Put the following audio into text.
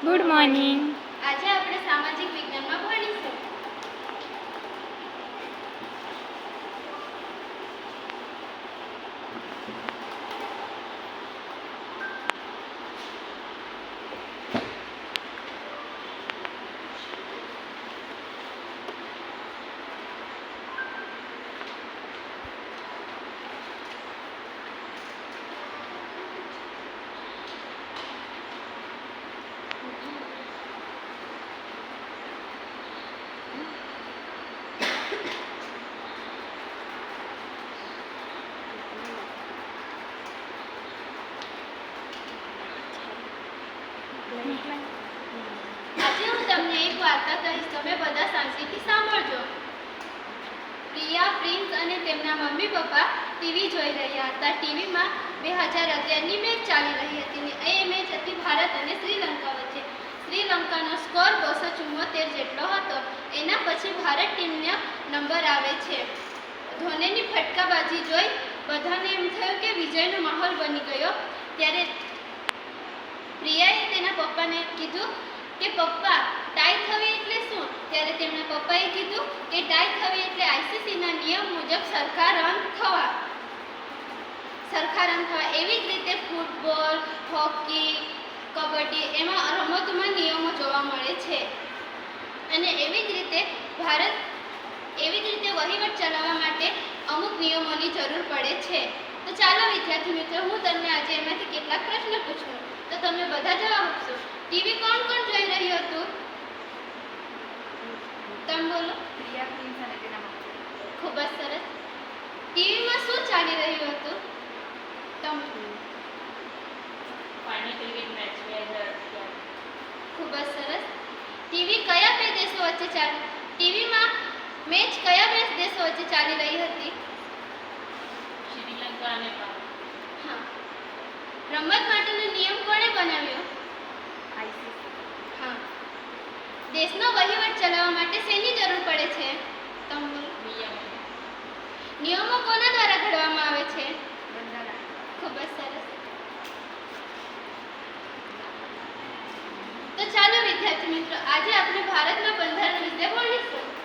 Good morning. આજે આપણે સામાજિક વિજ્ઞાનમાં ભણીશું આજે હું વાર્તા કહીશ. તમે બધા શાંતિથી સાંભળજો. પ્રિયા, પ્રિન્સ અને તેમના મમ્મી પપ્પા ટીવી જોઈ રહ્યા હતા. ટીવીમાં બે હજાર અગિયારની મેચ ચાલી રહી હતી ને એ મેચ હતી ભારત અને શ્રીલંકા વચ્ચે. શ્રીલંકાનો સ્કોર બસો ચુમ્મોતેર જેટલો હતો. એના પછી ભારત ટીમને નંબર આવે છે. ધોનીની ફટકાબાજી જોઈ બધાને એમ થયું કે વિજયનો માહોલ બની ગયો. ત્યારે પ્રિયાએ તેના પપ્પાને કીધું કે, પપ્પા ટાઈ થવી એટલે શું ત્યારે તેમના પપ્પાએ કીધું કે ટાઈ થવી એટલે આઈસીસીના નિયમ મુજબ સરખા રન થવા. સરખા રન થવા. એવી જ રીતે ફૂટબોલ હોકી કબડ્ડી એમાં રમતોમાં નિયમો જોવા મળે છે. અને એવી જ રીતે ભારત એવી જ રીતે વહીવટ ચલાવવા માટે અમુક નિયમોની જરૂર પડે છે. તો ચાલો વિદ્યાર્થી મિત્રો હું તમને આજે એમાંથી કેટલાક પ્રશ્ન પૂછું. તો તમે બધા જવાબ આપશો. ટીવી કોણ કોણ જોઈ રહ્યું હતું? તમે બોલો. ખૂબ જ સરસ. ટીવીમાં શું ચાલી રહ્યું હતું? તમે? ફાઇનલ ક્રિકેટ મેચ બે હજાર અગિયાર ખૂબ જ સરસ. ટીવી કયા બે દેશો વચ્ચે ચાલી ટીવીમાં મેચ કયા બે દેશો વચ્ચે ચાલી રહી હતી? શ્રીલંકા અને હા. રમત માટેનો નિયમ કોણે બનાવ્યો? આઈસીસી. હા. દેશનો વહીવટ ચલાવવા માટે શેની વિદ્યાર્થી મિત્રો આજે આપણે ભારતના બંધારણ વિશે ભણીશું.